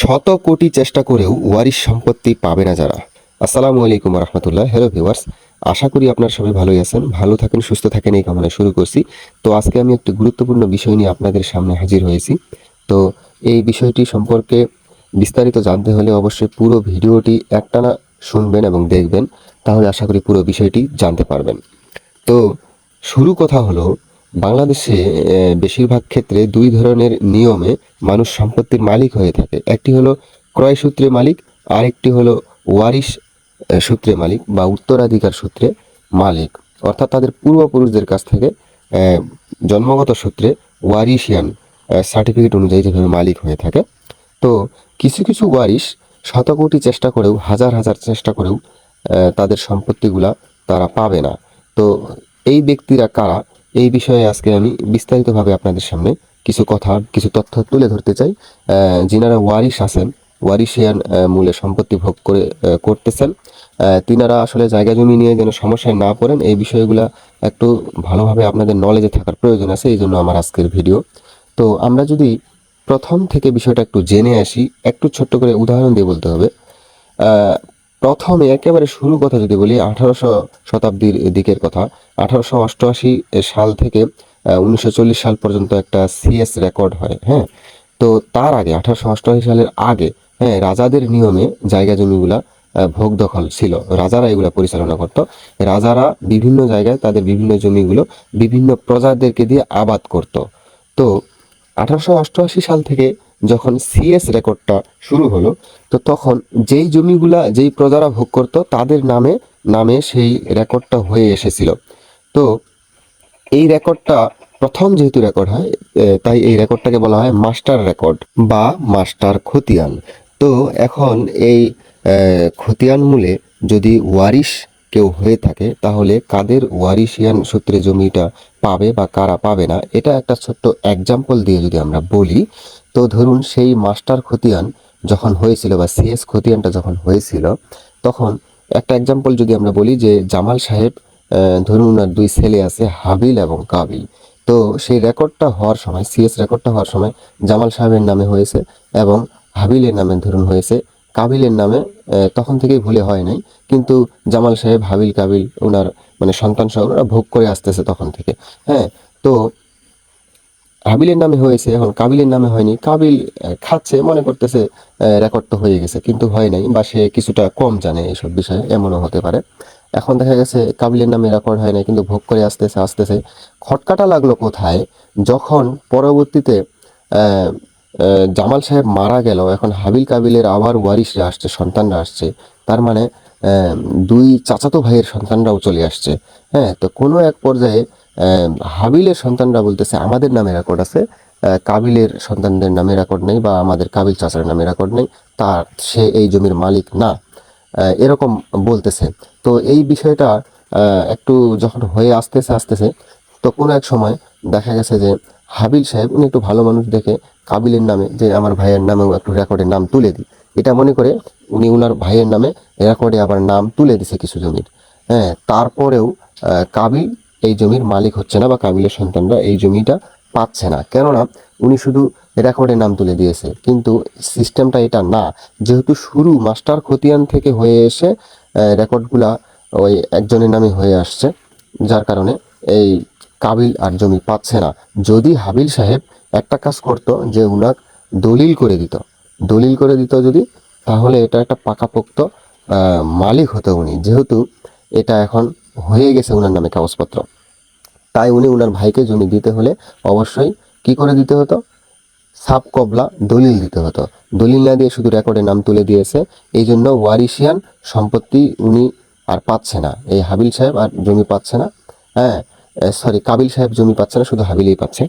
শত কোটি চেষ্টা করেও ওয়ারিশ সম্পত্তি পাবে না যারা। আসসালামু আলাইকুম রহমতুল্লাহ। হ্যালো ভিউয়ার্স আশা করি আপনার সবাই ভালোই আছেন, ভালো থাকেন, সুস্থ থাকেন এই কামনা শুরু করছি। তো আজকে আমি একটি গুরুত্বপূর্ণ বিষয় নিয়ে আপনাদের সামনে হাজির হয়েছি। তো এই বিষয়টি সম্পর্কে বিস্তারিত জানতে হলে অবশ্যই পুরো ভিডিওটি একটানা শুনবেন এবং দেখবেন। তাহলে আশা করি পুরো বিষয়টি জানতে পারবেন। তো শুরু কথা হলো বাংলাদেশে বেশিরভাগ ক্ষেত্রে দুই ধরনের নিয়মে মানুষ সম্পত্তির মালিক হয়ে থাকে। একটি হলো ক্রয় সূত্রে মালিক, আরেকটি হলো ওয়ারিশ সূত্রে মালিক বা উত্তরাধিকার সূত্রে মালিক। অর্থাৎ তাদের পূর্বপুরুষদের কাছ থেকে জন্মগত সূত্রে ওয়ারিশিয়ান সার্টিফিকেট অনুযায়ী যেভাবে মালিক হয়ে থাকে। তো কিছু কিছু ওয়ারিশ শতকোটি চেষ্টা করেও, হাজার হাজার চেষ্টা করেও তাদের সম্পত্তিগুলা তারা পাবে না। তো এই ব্যক্তিরা কারা? এই বিষয়ে আজকে আমি বিস্তারিতভাবে আপনাদের সামনে কিছু কথা, কিছু তথ্য তুলে ধরতে চাই। যিনারা ওয়ারিশ আছেন, ওয়ারিশিয়ান মূলে সম্পত্তি ভোগ করে করতেছেন তিনারা আসলে জায়গা জমি নিয়ে যেন সমস্যায় না পড়েন, এই বিষয়গুলা একটু ভালোভাবে আপনাদের নলেজে থাকার প্রয়োজন আছে এই জন্য আমার আজকের ভিডিও। তো আমরা যদি প্রথম থেকে বিষয়টা একটু জেনে আসি, একটু ছোট্ট করে উদাহরণ দিয়ে বলতে হবে। প্রথমে একেবারে শুরু কথা যদি বলি, আঠারোশো শতাব্দীর দিকের কথা। আঠারোশো অষ্টআশি সাল থেকে উনিশশো চল্লিশ সাল পর্যন্ত একটা সিএস রেকর্ড হয় হ্যাঁ? তো তার আগে, আঠারোশো অষ্টআশি সালের আগে হ্যাঁ রাজাদের নিয়মে জায়গা জমিগুলা ভোগ দখল ছিল। রাজারা এগুলো পরিচালনা করত। রাজারা বিভিন্ন জায়গায় তাদের বিভিন্ন জমিগুলো বিভিন্ন প্রজাদেরকে দিয়ে আবাদ করত। তো আঠারোশো অষ্টআশি সাল থেকে যখন সিএস রেকর্ডটা শুরু হলো, তো তখন যেই জমিগুলা, যেই প্রজারা ভোগ করত, তাদের নামে নামে সেই রেকর্ডটা হয়ে এসেছিল। তো এই রেকর্ডটা প্রথম যেহেতু রেকর্ড হয় তাই এই রেকর্ডটাকে বলা হয় মাস্টার রেকর্ড বা মাস্টার খতিয়ান। তো এখন এই খতিয়ান মূলে যদি ওয়ারিশ কেউ হয়ে থাকে, তাহলে কাদের ওয়ারিশিয়ান সূত্রে জমিটা পাবে বা কারা পাবে না, এটা একটা ছোট্ট এক্সাম্পল দিয়ে যদি আমরা বলি, তো ধরুন সেই মাস্টার খতিয়ান যখন হয়েছিল বা সিএস খতিয়ানটা যখন হয়েছিল, তখন একটা এক্সাম্পল যদি আমরা বলি যে জামাল সাহেব ধরুন ওনার দুই ছেলে আছে, হাবিল এবং কাবিল। তো সেই রেকর্ডটা হওয়ার সময় সিএস রেকর্ডটা হওয়ার সময় জামাল সাহেবের নামে হয়েছে এবং হাবিলের নামে ধরুন হয়েছে। কাবিলের নামে তখন থেকেই ভুলে হয় নাই, কিন্তু জামাল সাহেব, হাবিল, কাবিল ওনার মানে সন্তান সহ ওরা ভোগ করে আসতেছে তখন থেকে। হ্যাঁ তো হাবিলের নামে হয়েছে, এখন কাবিলের নামে হয়নি। কাবিল খাচ্ছে, মনে করতেছে রেকর্ড তো হয়ে গেছে, কিন্তু হয় নাই বা সে কিছুটা কম জানে এইসব বিষয়ে, এমনও হতে পারে। এখন দেখা গেছে কাবিলের নামে রেকর্ড হয় নাই, কিন্তু ভোগ করে আসতেছে আসতেছে। খটকাটা লাগল কোথায়? যখন পরবর্তীতে জামাল সাহেব মারা গেল, এখন হাবিল কাবিলের আবার ওয়ারিশরা আসছে, সন্তানরা আসছে। তার মানে দুই চাচাতো ভাইয়ের সন্তানরাও চলে আসছে। হ্যাঁ তো কোনো এক পর্যায়ে হাবিলের সন্তানরা বলতেছে, আমাদের নামে রেকর্ড আছে কাবিলের সন্তানদের নামে রেকর্ড নেই বা আমাদের কাবিল চাচার নামে রেকর্ড নেই তার সে এই জমির মালিক না। এরকম বলতেছে। তো এই বিষয়টা একটু যখন হয়ে আসতেছে আসতেছে, তো কোনো এক সময় দেখা গেছে যে হাবিল সাহেব, উনি একটু ভালো মানুষ দেখে কাবিলের নামে যে আমার ভাইয়ের নামেও একটু রেকর্ডের নাম তুলে দিই। এটা মনে করে উনি উনার ভাইয়ের নামে রেকর্ডে আবার নাম তুলে দিছে কিছু জমির। হ্যাঁ তারপরেও কাবিল এই জমির মালিক হচ্ছে না বা কাবিলের সন্তানরা এই জমিটা পাচ্ছে না। কেননা উনি শুধু রেকর্ডে নাম তুলে দিয়েছে। কিন্তু সিস্টেমটা এটা না। যেহেতু শুরু মাস্টার খতিয়ান থেকে হয়ে এসে রেকর্ডগুলা ওই একজনের নামে হয়ে আসছে, যার কারণে এই কাবিল আর জমি পাচ্ছে না। যদি হাবিল সাহেব একটা কাজ করতো যে উনাক দলিল করে দিত, দলিল করে দিত যদি, তাহলে এটা একটা পাকাপোক্ত মালিক হতো উনি। যেহেতু এটা এখন হয়ে গেছে উনার নামে কাগজপত্র। তাই উনি উনার ভাইকে জমি দিতে হলে অবশ্যই কি করে দিতে হতো? সাব কবলা দলিল দিতে হতো। দলিল না দিয়ে শুধু রেকর্ডে নাম তুলে দিয়েছে। এই জন্য ওয়ারিশিয়ান সম্পত্তি উনি আর পাচ্ছে না। এই হাবিল সাহেব আর জমি পাচ্ছে না। হ্যাঁ সরি কাবিল সাহেব জমি পাচ্ছে না, শুধু হাবিলেই পাচ্ছে।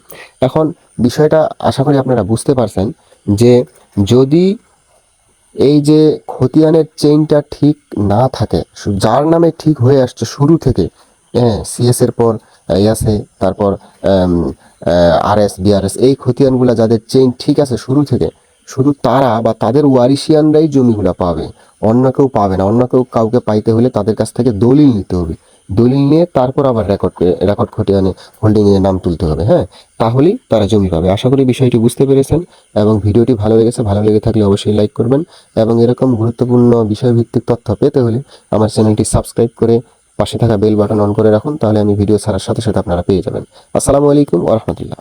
এখন বিষয়টা আশা করি আপনারা বুঝতে পারছেন যে যদি এই যে খতিয়ানের চেইনটা ঠিক না থাকে যার নামে ঠিক হয়ে আসছে শুরু থেকে হ্যাঁ সিএস এর পর ইয়াসে তারপর আর এস বিআরএস এই খতিয়ানগুলা যাদের চেইন ঠিক আছে শুরু থেকে শুধু তারা বা তাদের ওয়ারিশিয়ানরাই জমিগুলা পাবে। অন্য কেউ পাবে না। অন্য কেউ কাউকে পাইতে হলে তাদের কাছ থেকে দলিল নিতে হবে। দলিল নিয়ে তারপর আবার রেকর্ড রেকর্ড খতিয়ানে মানে হোল্ডিং এর নাম তুলতে হবে হ্যাঁ? তাহলেই তারা জমি পাবে। আশা করি বিষয়টি বুঝতে পেরেছেন এবং ভিডিওটি ভালো লেগেছে। ভালো লেগে থাকলে অবশ্যই লাইক করবেন এবং এরকম গুরুত্বপূর্ণ বিষয়ভিত্তিক তথ্য পেতে হলে আমার চ্যানেলটি সাবস্ক্রাইব করে পাশে থাকা বেল বাটন অন করে রাখুন। তাহলে আমি ভিডিও ছাড়ার সাথে সাথে আপনারা পেয়ে যাবেন। আসসালামু আলাইকুম ওরহমতুল্লাহ